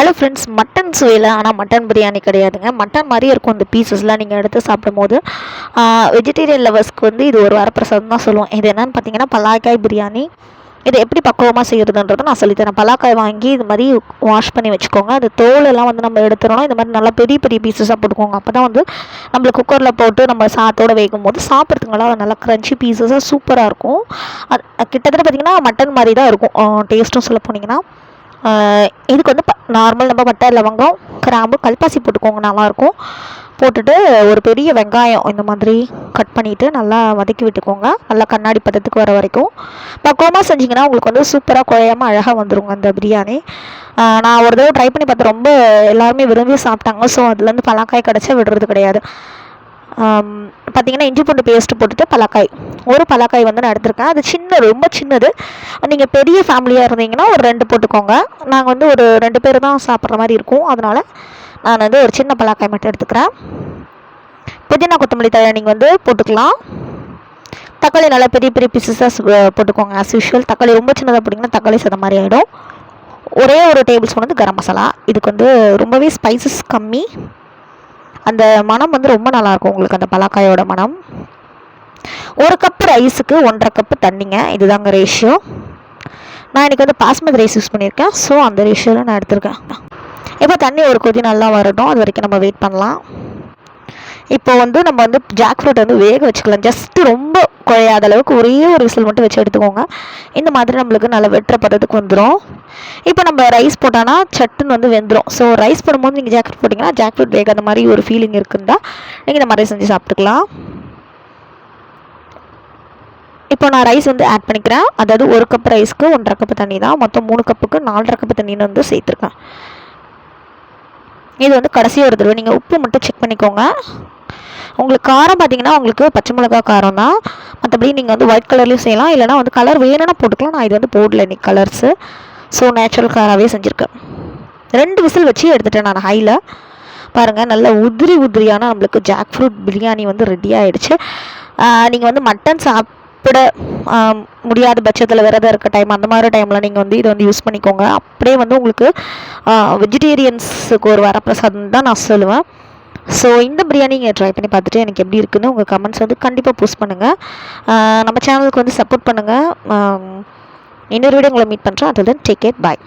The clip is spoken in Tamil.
ஹலோ ஃப்ரெண்ட்ஸ் மட்டன் சுவையில் ஆனால் மட்டன் பிரியாணி கிடையாதுங்க. மட்டன் மாதிரி இருக்கும் இந்த பீசஸ்லாம் நீங்கள் எடுத்து சாப்பிடும்போது. வெஜிடேரியன் லவர்ஸ்க்கு வந்து இது ஒரு வரப்பிரசாதம் தான் சொல்லுவோம். இது என்னென்னு பார்த்தீங்கன்னா பலாக்காய் பிரியாணி. இதை எப்படி பக்குவமாக செய்கிறதுன்றதை நான் சொல்லித்தரேன் பலாக்காய் வாங்கி இது மாதிரி வாஷ் பண்ணி வச்சுக்கோங்க. அது தோலெல்லாம் வந்து நம்ம எடுத்துடணும் இந்த மாதிரி நல்லா பெரிய பெரிய பீசஸாக போட்டுக்கோங்க. அப்போ தான் வந்து நம்மளுக்கு குக்கரில் போட்டு நம்ம சாத்தோடு வேகும் போது சாப்பிட்றதுங்களாம் நல்லா க்ரன்ச்சி பீசஸாக சூப்பராக இருக்கும். அது கிட்டத்தட்ட பார்த்திங்கன்னா மட்டன் மாதிரி தான் இருக்கும் டேஸ்ட்டும் சொல்ல போனீங்கன்னா. இதுக்கு வந்து நார்மல் நம்ம பட்டை லவங்கம் கிராம்பு கல்பாசி போட்டுக்கோங்க நல்லாயிருக்கும் போட்டுட்டு ஒரு பெரிய வெங்காயம் இந்த மாதிரி கட் பண்ணிவிட்டு நல்லா வதக்கி விட்டுக்கோங்க. நல்லா கண்ணாடி பதத்துக்கு வர வரைக்கும். பக்குவமாக செஞ்சிங்கன்னா உங்களுக்கு வந்து சூப்பராக குழையாமல் அழகாக வந்துருங்க அந்த பிரியாணி. நான் ஒரு தடவை ட்ரை பண்ணி பார்த்து ரொம்ப எல்லாருமே விரும்பி சாப்பிட்டாங்க. ஸோ அதுலேருந்து பலாக்காய் கிடச்சா விடுறது கிடையாது. பார்த்தீங்கன்னா இஞ்சி பூண்டு பேஸ்ட் போட்டுட்டு பலாக்காய். ஒரு பலாக்காய் வந்து நான் எடுத்திருக்கேன். அது சின்ன ரொம்ப சின்னது. நீங்கள் பெரிய ஃபேமிலியாக இருந்தீங்கன்னா ஒரு ரெண்டு போட்டுக்கோங்க. நாங்கள் வந்து ஒரு ரெண்டு பேர் தான் சாப்பிட்ற மாதிரி இருக்கும். அதனால் நான் வந்து ஒரு சின்ன பலாக்காய் மட்டும் எடுத்துக்கிறேன். புதினா கொத்தமல்லி தழை நீங்கள் வந்து போட்டுக்கலாம். தக்காளி நல்லா பெரிய பெரிய பீசஸாக போட்டுக்கோங்க. ஆஸ் யூஷுவல் தக்காளி ரொம்ப சின்னதாக போட்டிங்கன்னா தக்காளி சத மாதிரி ஆகிடும் ஒரே ஒரு டேபிள் ஸ்பூன் வந்து கரம் மசாலா. இதுக்கு வந்து ரொம்பவே ஸ்பைசஸ் கம்மி. அந்த மனம் வந்து ரொம்ப நல்லாயிருக்கும் உங்களுக்கு அந்த பலாக்காயோட மனம் ஒரு கப்பு ரைஸுக்கு ஒன்றரை கப்பு தண்ணிங்க. இதுதாங்க ரேஷியோ நான் இன்றைக்கி வந்து பாஸ்மதி ரைஸ் யூஸ் பண்ணியிருக்கேன். ஸோ அந்த ரேஷியோவில் நான் எடுத்திருக்கேன். இப்போ தண்ணி ஒரு கொதி நல்லா வரட்டும். அது வரைக்கும் நம்ம வெயிட் பண்ணலாம். இப்போ வந்து நம்ம வந்து ஜாக் ஃப்ரூட் வந்து வேக வச்சுக்கலாம். ஜஸ்ட்டு ரொம்ப குழையாத அளவுக்கு ஒரே ஒரு விசில் மட்டும் வச்சு எடுத்துக்கோங்க. இந்த மாதிரி நம்மளுக்கு நல்லா வெட்டுற பதத்துக்கு வந்துடும் இப்போ நம்ம ரைஸ் போட்டோன்னா சட்டுன்னு வந்து வெந்துடும் ஸோ ரைஸ் போடும்போது நீங்கள் ஜாக் ஃப்ரூட் போட்டிங்கன்னா ஜாக் ஃப்ரூட் வேகாத மாதிரி ஒரு ஃபீலிங் இருக்குந்தா நீங்கள் இந்த மாதிரி செஞ்சு சாப்பிட்டுக்கலாம். இப்போ நான் ரைஸ் வந்து ஆட் பண்ணிக்கிறேன். அதாவது ஒரு கப் ரைஸ்க்கு ஒன்றரை கப்பு தண்ணி தான் மொத்தம் மூணு கப்புக்கு நாலரை கப்பு தண்ணின்னு வந்து சேர்த்துருக்கேன். இது வந்து கடைசியாக ஒரு தடவை. நீங்கள் உப்பு மட்டும் செக் பண்ணிக்கோங்க. உங்களுக்கு காரம் பார்த்தீங்கன்னா உங்களுக்கு பச்சை மிளகா காரம் தான். மற்றபடி நீங்கள் வந்து ஒயிட் கலர்லேயும் செய்யலாம். இல்லைனா வந்து கலர் வேணும்னா போட்டுக்கலாம். நான் இது வந்து போடல இன்னைக்கு கலர்ஸு ஸோ நேச்சுரல் காராகவே செஞ்சுருக்கேன். ரெண்டு விசில் வச்சு எடுத்துட்டேன் நான் ஹையில் பாருங்கள் நல்ல உதிரி உதிரியான நம்மளுக்கு ஜாக் ஃப்ரூட் பிரியாணி வந்து ரெடி ஆகிடுச்சு நீங்கள் வந்து மட்டன் சாப்பிட முடியாத பட்சத்தில் விரதம் இருக்க டைம் அந்த மாதிரி டைமில் நீங்கள் வந்து இதை வந்து யூஸ் பண்ணிக்கோங்க. அப்படியே வந்து உங்களுக்கு வெஜிடேரியன்ஸுக்கு ஒரு வரப்பிரசாதம் தான் நான் சொல்லுவேன். ஸோ இந்த பிரியாணி நீங்கள் ட்ரை பண்ணி பார்த்துட்டு எனக்கு எப்படி இருக்குன்னு உங்கள் கமெண்ட்ஸ் வந்து கண்டிப்பாக போஸ்ட் பண்ணுங்கள் நம்ம சேனலுக்கு வந்து சப்போர்ட் பண்ணுங்கள் இன்னொரு வீடியோ உங்களை மீட் பண்ணுறோம் அதில் டேக் கேர் பாய்